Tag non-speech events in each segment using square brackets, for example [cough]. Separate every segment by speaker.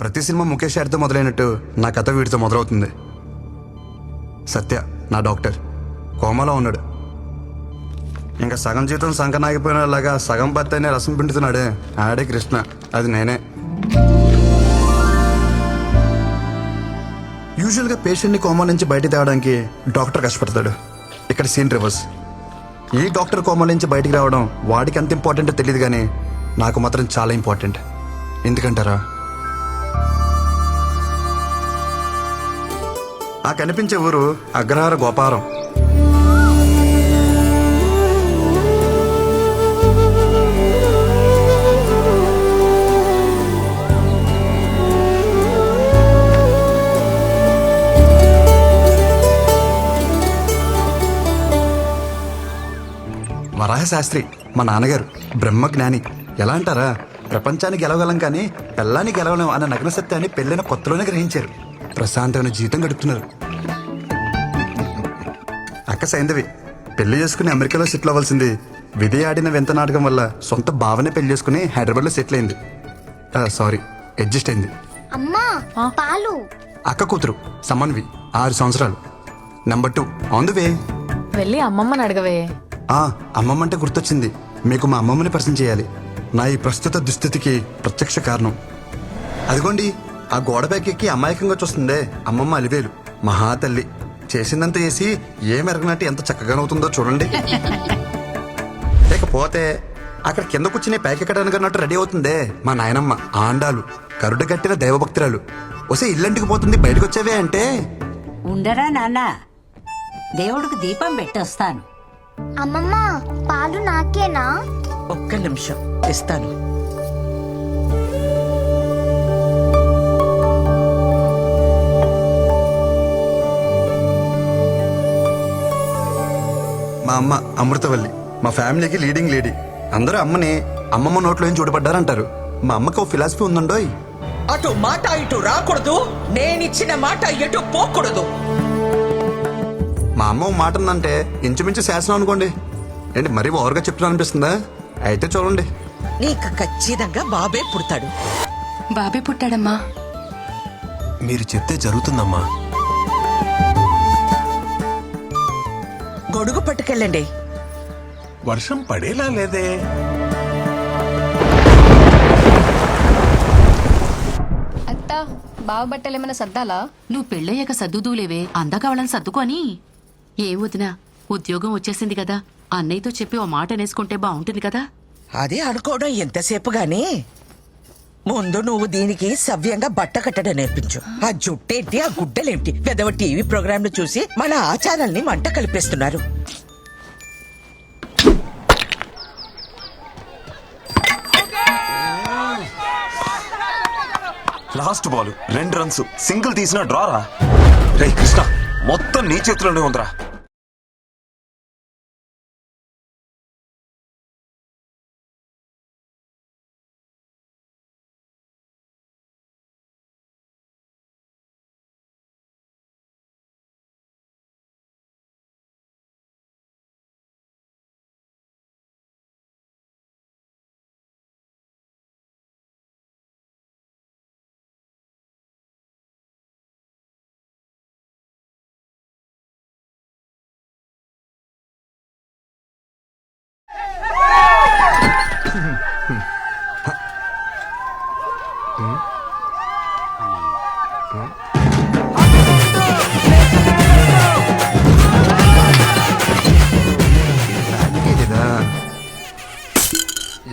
Speaker 1: ప్రతి సినిమా ముఖేష్ గారితో మొదలైనట్టు నా కథ వీడితో మొదలవుతుంది. సత్య నా డాక్టర్. కోమలో ఉన్నాడు. ఇంకా సగం జీవితం సంకనాగిపోయినలాగా సగం భర్తనే రసం పిండుతున్నాడే ఆడే కృష్ణ. అది నేనే. యూజువల్గా పేషెంట్ని కోమా నుంచి బయట తేవడానికి డాక్టర్ కష్టపడతాడు. ఇక్కడ సీన్ రివర్స్. ఈ డాక్టర్ కోమా నుంచి బయటికి రావడం వాడికి ఎంత ఇంపార్టెంటో తెలియదు కానీ నాకు మాత్రం చాలా ఇంపార్టెంట్. ఎందుకంటారా? ఆ కనిపించే ఊరు అగ్రహార గోపారం. వరాహశాస్త్రి మా నాన్నగారు బ్రహ్మజ్ఞాని ఎలా అంటారా? ప్రపంచాన్ని గెలవగలం కానీ పెళ్ళాన్ని గెలవలేం అన్న నగ్న సత్యాన్ని పెళ్ళైన కొత్తలోనే గ్రహించారు. ప్రశాంతమైన జీవితం గడుపుతున్నారు. అక్క సైందవి పెళ్ళి చేసుకుని అమెరికాలో సెటిల్ అవ్వాల్సింది విధి ఆడిన వింత నాటకం వల్ల సొంత భావనే పెళ్ళి చేసుకుని హైదరాబాద్లో సెటిల్ అయింది. సారీ అడ్జస్ట్ అయింది.
Speaker 2: అమ్మా పాలు.
Speaker 1: అక్క కూతురు సమన్వి ఆరు సంవత్సరాలు. Number two on the way
Speaker 3: వెళ్ళి అమ్మమ్మని అడగవే.
Speaker 1: ఆ అమ్మమ్మ అంటే గుర్తొచ్చింది. మీకు మా అమ్మమ్మని పరిచయం చేయాలి. నా ఈ ప్రస్తుత దుస్థితికి ప్రత్యక్ష కారణం. అదిగోండి ఆ గోడ ఎక్కి అమాయకంగా చూస్తుందే అమ్మమ్మ అలివేలు. మహా తల్లి. చేసిందంత చేసి ఏం ఎరగనట్టు ఎంత చక్కగానవుతుందో చూడండి. [laughs] లేకపోతే అక్కడ కింద కూర్చుని పైకెక్కడానికి అన్నట్టు రెడీ అవుతుందే మా నాయనమ్మ ఆండాలు కరుడు కట్టిన దైవభక్తురాలు. వసే ఇల్లంటికి పోతుంది బయటకు వచ్చావే అంటే?
Speaker 4: ఉండరా నాన్న? దేవుడికి దీపం పెట్టొస్తాను
Speaker 2: అమ్మమ్మ పాలు నాకేనా?
Speaker 5: ఒక్క నిమిషం ఇస్తాను.
Speaker 1: అమ్మ అమృతవల్లి. మా ఫ్యామిలీకి లీడింగ్ లేడీ అందరూ అమ్మని అమ్మమ్మ నోట్లో ఏం చూడబడ్డారంటారు మా అమ్మకి ఓ ఫిలాసఫీ ఉందండోయ్.
Speaker 5: అటు మాట ఇటు రాకూడదు నేనిచ్చిన మాట ఎటు పోకూడదు.
Speaker 1: మా అమ్మ ఓ మాట ఉందంటే ఇంచుమించు శాసనం అనుకోండి. ఏంటి మరీ ఓవర్గా చెప్తున్నా అనిపిస్తుందా అయితే చూడండి.
Speaker 5: నీకు ఖచ్చితంగా బాబే పుడతాడు.
Speaker 6: బాబే పుట్టాడమ్మా.
Speaker 7: మీరు చెప్తే జరుగుతుందమ్మా.
Speaker 5: పట్టుకెళ్ళండి
Speaker 7: వర్షం పడేలా లేదే?
Speaker 8: అత్త బావ బట్టలు ఏమైనా సర్దాలా?
Speaker 6: నువ్వు పెళ్ళయ్యాక సర్దుదూలేవే అందాక వాళ్ళని సర్దుకొని. ఏం వదినా ఉద్యోగం వచ్చేసింది కదా. అన్నయ్యతో చెప్పి ఓ మాట అనేసుకుంటే బాగుంటుంది కదా.
Speaker 5: అదే అనుకోవడం ఎంతసేపు గాని. ముందు నువ్వు దీనికి సవ్యంగా బట్ట కట్టడం నేర్పించు. ఆ జుట్టేంటి ఆ గుడ్డలేంటి? పెదవ టీవీ ప్రోగ్రాంలు చూసి మన ఆచారాల్ని మంట కలిపేస్తున్నారు.
Speaker 7: Last ball. రెండు రన్స్. సింగిల్ తీసిన డ్రారా? రే కృష్ణ మొత్తం నీ చేతిలోనే ఉందిరా.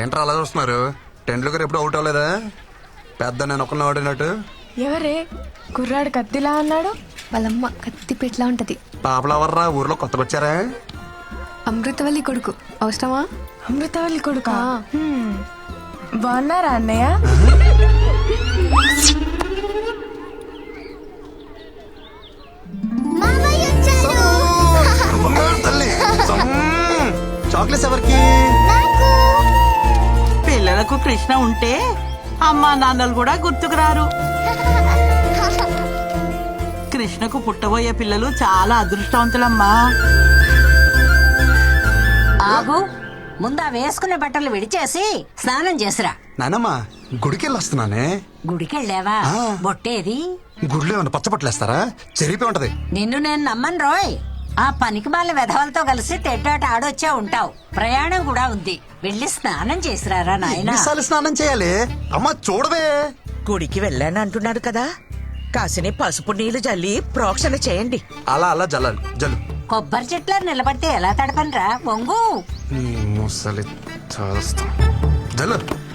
Speaker 1: ఏంట్రా అలా చూస్తున్నారు? టెండ్లు గారు ఎప్పుడు అవుట్ అవ్వలేదా? పెద్ద నేను ఒక్కరిని ఆడినట్టు
Speaker 3: ఎవరే? కుర్రాడు కత్తిలా అన్నాడు?
Speaker 8: వాళ్ళమ్మ కత్తి పెట్లా ఉంటది.
Speaker 1: పాపలవర్రా ఊర్లో కొత్తగా వచ్చారా
Speaker 8: అమృతవల్లి కొడుకు. అవసరమా?
Speaker 3: అమృతవల్లి కొడుకా? హ్మ్. బాగున్నారా అన్నయ్య?
Speaker 1: తల్లి. [laughs] చాక్లెట్స్ ఎవరికి?
Speaker 9: పిల్లలకు కృష్ణ ఉంటే అమ్మా నాన్నలు కూడా గుర్తుకు రారు కృష్ణకు పుట్టబోయే పిల్లలు చాలా అదృష్టవంతులమ్మా.
Speaker 4: ఆగు ముందా వేసుకునే బట్టలు విడిచేసి స్నానం చేసిరా.
Speaker 1: నానమ్మ గుడికి వెళ్ళి వస్తున్నానే
Speaker 4: గుడికెళ్ళావా?
Speaker 1: ఆ.
Speaker 4: బొట్టేది?
Speaker 1: గుడిలో ఏమైనా పచ్చపట్లేస్తారా చెరిపి ఉంటది.
Speaker 4: నిన్ను నేను నమ్మను రోయ్. ఆ పనికి మాల వెధవలతో కలిసి తెట్టాట ఆడొచ్చే ఉంటావు. ప్రయాణం కూడా ఉంది. వెళ్ళి స్నానం చేసిరారా నాయనా?
Speaker 1: ఎన్నిసార్లు స్నానం చేయాలి? అమ్మ చూడవే.
Speaker 5: గుడికి వెళ్ళాను అంటున్నాడు కదా. కాసిని పసుపు నీళ్ళు జల్లి ప్రోక్షణ చేయండి.
Speaker 1: అలా అలా జల్లాలి. జల్లు.
Speaker 4: కొబ్బరి చెట్ల నిలబడితే ఎలా తడపనరా? వంగు.
Speaker 1: నీ ముసలి చేస్తాం జల్లు.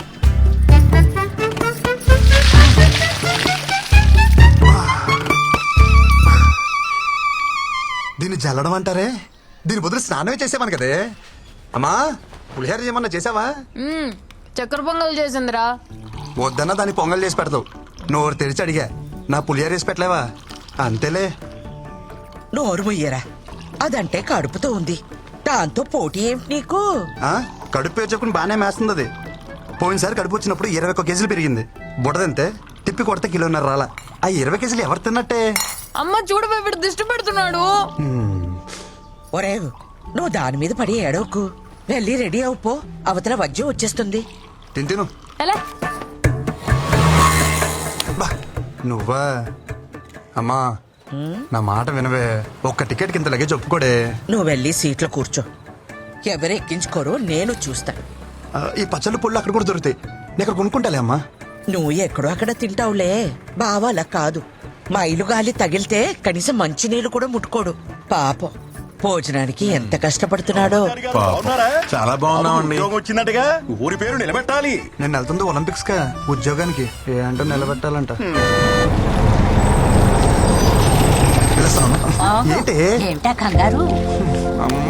Speaker 1: జల్లడం అంటారే దీని బదులు స్నానమే చేసేవాను కదే. అమ్మా పులిహోర ఏమన్నా చేసావా?
Speaker 3: చక్కెర పొంగల్ చేసిందిరా.
Speaker 1: వద్దన్నా దాన్ని పొంగల్ చేసి పెడతావు. నోరు తెరిచి అడిగా. నా పులిహోర వేసి పెట్టలేవా? అంతేలే.
Speaker 5: నోరు ముయ్యరా అదంటే కడుపుతో ఉంది. దాంతో పోటీ ఏమిటి నీకు?
Speaker 1: ఆ? కడుపు పేర్చుకుని బాగానే మేస్తుంది అది పోయినసారి కడుపు వచ్చినప్పుడు ఇరవై ఒక్క కేజీలు పెరిగింది. బుడదంతే. తిప్పి కొడితే కిలోన్నర రాలా. ఆ ఇరవై కేజీలు ఎవరు తిన్నట్టే?
Speaker 3: అమ్మ చూడు ఇప్పుడు దిష్టి పెడుతున్నాడు.
Speaker 5: ఒరే నువ్వు దాని మీద పడి ఏడవకు. వెళ్ళి రెడీ అవుపో అవతల వజ్యం వచ్చేస్తుంది.
Speaker 3: ఎలా?
Speaker 1: నువ్వా? అమ్మా నా మాట వినవే. ఒక్క టికెట్ కింద లగేజ్ ఒప్పుకోడే.
Speaker 5: నువ్వు వెళ్ళి సీట్లో కూర్చో. ఎవరు ఎక్కించుకోరో నేను చూస్తాను
Speaker 1: ఆ, ఈ పచ్చళ్ళు పుళ్ళు అక్కడ కూడా దొరుకుతాయి. నేను ఇక్కడ కొనుక్కుంటాలే అమ్మా.
Speaker 5: నువ్వు ఎక్కడో అక్కడ తింటావులే. బావా అలా కాదు మైలు గాలి తగిలితే కనీసం మంచినీళ్ళు కూడా ముట్టుకోడు. పాపం. భోజనానికి ఎంత కష్టపడుతున్నాడో.
Speaker 7: చాలా బాగున్నామండి.
Speaker 10: వచ్చిందటగా? ఊరి పేరు నిలబెట్టాలి.
Speaker 1: నేను వెళ్తుంది ఒలింపిక్స్ కా ఉద్యోగానికి. ఏ అంటే నిలబెట్టాలంట. ఏంటి?
Speaker 4: కంగారు?
Speaker 10: అమ్మా.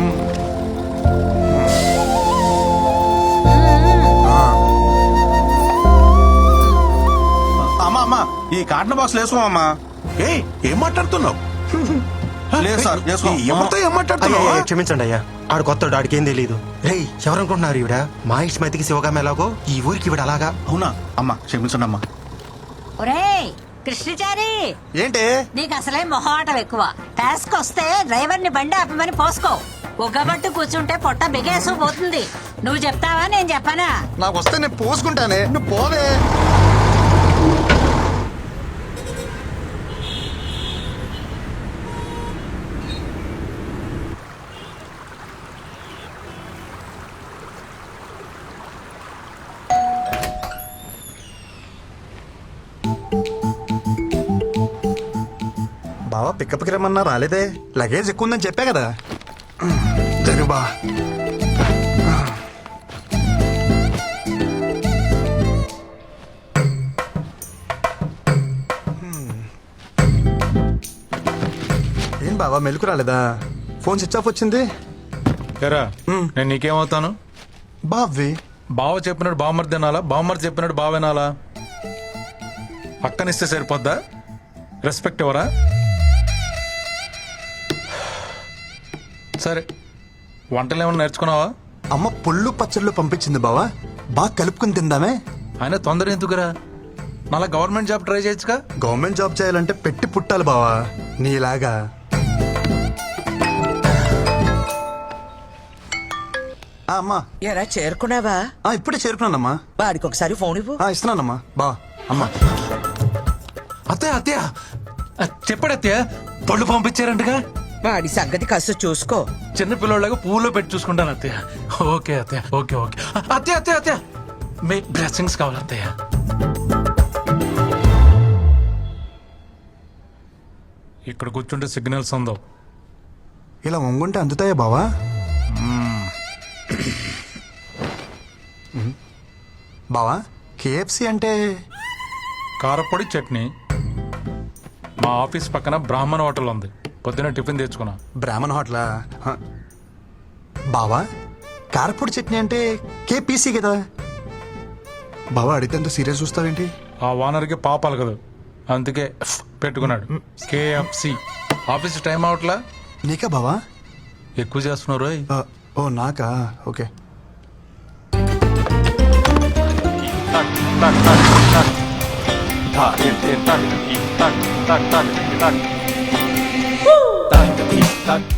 Speaker 10: అమ్మా ఈ కాటన్ బాక్స్ వేసుకోమమ్మా ఏయ్ ఏం మాట్లాడుతున్నావు? లేదు సార్ ఎవరితో
Speaker 11: క్షమించండి అయ్యా ఆడు కొత్త ఆడికి ఏం తెలియదు రేయ్ ఎవరనుకుంటున్నారు ఈవిడ? మా ఇష్టమైతికి శివగామ ఎలాగో? ఈ ఊరికి ఈవిడ అలాగా?
Speaker 10: అవునా? అమ్మా క్షమించండి అమ్మా.
Speaker 4: ఒరేయ్ కృష్ణచారి.
Speaker 1: ఏంటి?
Speaker 4: నీకు అసలే మొహమాటం ఎక్కువ. టాస్క్ వస్తే డ్రైవర్ని బండి ఆపమని పోసుకో. ఉగ్గబట్టు కూర్చుంటే పొట్ట బిగేసు పోతుంది నువ్వు చెప్తావా? నేను చెప్పనా?
Speaker 1: నాకు వస్తే నేను పోసుకుంటానే. నువ్వు పోవే. బావా పికప్కి రమ్మన్నా రాలేదే. లగేజ్ ఎక్కువ ఉందని చెప్పా కదా. జరుగు బా. ఏం బావా మెలకు రాలేదా? ఫోన్ స్విచ్ ఆఫ్ వచ్చింది.
Speaker 12: ఎరా నేను నీకేమవుతాను?
Speaker 1: బావి.
Speaker 12: బావ చెప్పినట్టు బామ్మర్ తినాలా బామ్మర్ చెప్పినట్టు బావ వినాలా పక్కనిస్తే సరిపోద్దా? రెస్పెక్ట్ ఎవరా? సరే. వంటలు ఏమైనా నేర్చుకున్నావా?
Speaker 1: అమ్మ పుల్లు పచ్చళ్ళు పంపించింది బావా. బాగా కలుపుకుని తిందామే.
Speaker 12: ఆయన తొందర ఎందుకురా? మళ్ళా గవర్నమెంట్ జాబ్ ట్రై చేయొచ్చుగా?
Speaker 1: గవర్నమెంట్ జాబ్ చేయాలంటే పెట్టి పుట్టాలి బావా. నీలాగా. ఆ, అమ్మా.
Speaker 5: ఎరా చేరుకున్నావా?
Speaker 1: ఆ, ఇప్పుడే చేరుకున్నానమ్మా.
Speaker 5: వాడికి ఒకసారి ఫోన్ ఇవ్వు.
Speaker 1: ఆ, ఇస్తున్నానమ్మా. బా అమ్మా.
Speaker 12: అత్తయ్య అత్తయ్య. చెప్పాడు అత్తయ్య. పళ్ళు పంపించారంటగా?
Speaker 5: వాడి సంగతి కాస్త చూసుకో.
Speaker 12: చిన్న పిల్లోళ్ళగా పువ్వులో పెట్టి చూసుకుంటాను అత్తయ్య. ఓకే అత్తయ్య. Okay okay. అత్తయ్య అత్తయ్య అత్తయ్య. మీ బ్లెస్సింగ్స్ కావాలి అత్తయ్య. ఇక్కడ కూర్చుంటే సిగ్నల్స్ ఉందో
Speaker 1: ఇలా వంగుంటే అందుతాయా బావా. బావా కేఎఫ్సి అంటే?
Speaker 12: కారపొడి చట్నీ. మా ఆఫీస్ పక్కన బ్రాహ్మణ హోటల్ ఉంది. పొద్దున టిఫిన్ తెచ్చుకున్నా
Speaker 1: బ్రాహ్మణ హోటలా హ. బావా కారపొడి చట్నీ అంటే కేపీసీ కదా బావా అడిగితే అంత సీరియస్ చూస్తావేంటి
Speaker 12: ఆ ఓనర్కి పాపాలు కదా అందుకే పెట్టుకున్నాడు కేఎఫ్సి ఆఫీస్ టైం అవట్లా
Speaker 1: నీకా బావా
Speaker 12: ఎక్కువ చేస్తున్నారు.
Speaker 1: ఆ, ఓ నాకా okay
Speaker 10: tak tak tak tak tak tak